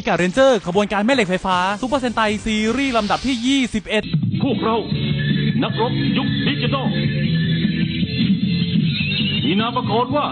ิกาเรนเจอร์ขบวนการแม่เหล็กไฟฟ้าซูเปอร์เซนไตซีรีส์ลำดับที่ 21 พวกเรา นักรบยุคดิจิตอลมีนามประกอบว่า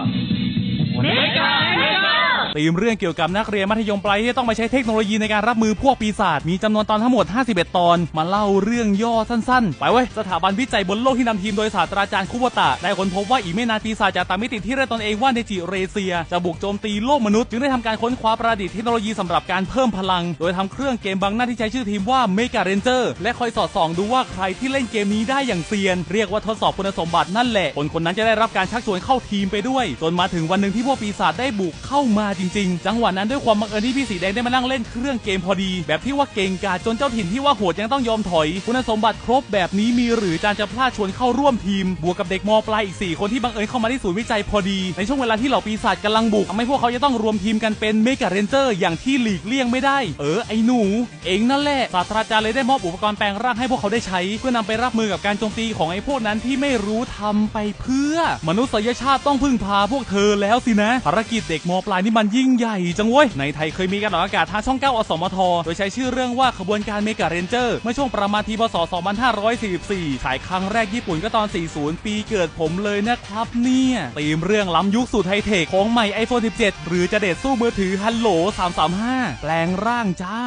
ตีมเรื่องเกี่ยวกับนักเรียนมัธยมปลายที่ต้องมาใช้เทคโนโลยีในการรับมือพวกปีศาจมีจำนวนตอนทั้งหมด 51 ตอน มาเล่าเรื่องย่อสั้นๆ ไปเว้ย สถาบันวิจัยบนโลกที่นำทีมโดยศาสตราจารย์คุโบตะ ได้ค้นพบว่าอีกไม่นานปีศาจจากต่างมิติที่เรียกตนเองว่าเนจิเรเซีย จะบุกโจมตีโลกมนุษย์จึงได้ทำการค้นคว้าประดิษฐ์เทคโนโลยีสำหรับการเพิ่มพลัง โดยทำเครื่องเกมบางหน้าที่ใช้ชื่อทีมว่าเมกาเรนเจอร์และคอยสอดส่องดูว่าใครที่เล่นเกมนี้ได้อย่างเซียน เรียกว่าทดสอบคุณสมบัตินั่นแหละคนคนนั้นจะได้รับการชักชวนเข้าทีมไปด้วยจนมาถึงวันหนึ่งที่พวกปีศาจได้บุกเข้ามาจริงๆ จังหวะนั้นด้วยความบังเอิญที่พี่สีแดงได้มานั่งเล่นเครื่องเกมพอดี แบบที่ว่าเก่งกาจจนเจ้าถิ่นที่ว่าโหดยังต้องยอมถอย คุณสมบัติครบแบบนี้มีหรือจานจะพลาดชวนเข้าร่วมทีม บวกกับเด็กมปลายอีก 4 คนที่บังเอิญเข้ามาที่ศูนย์วิจัยพอดี ในช่วงเวลาที่เหล่าปีศาจกำลังบุกทำให้พวกเขาจะต้องรวมทีมกันเป็นเมกาเรนเจอร์อย่างที่หลีกเลี่ยงไม่ได้ เออไอ้หนู เองนั่นแหละศาสตราจารย์เลยได้มอบอุปกรณ์แปลงร่างให้พวกเขาได้ใช้ เพื่อนำไปรับมือกับการโจมตีของไอ้พวกนั้นที่ไม่รู้ทำไปเพื่อ มนุษยชาติต้องพึ่งพาพวกเธอแล้วสินะภารกิจเด็กมปลายนี่มันยิ่งใหญ่จังเว้ย ในไทยเคยมีการออกอากาศทางช่อง 9 อสมท โดยใช้ชื่อเรื่องว่าขบวนการเมกาเรนเจอร์ เมื่อช่วงประมาณทีพศ 2544 ฉายครั้งแรกญี่ปุ่นก็ตอน 40 ปีเกิดผมเลยนะครับเนี่ยตีมเรื่องล้ำยุคสู่ไทเทคของใหม่ iPhone 17 หรือจะเด็ดสู้มือถือฮัลโหล335 แปลงร่างจ้า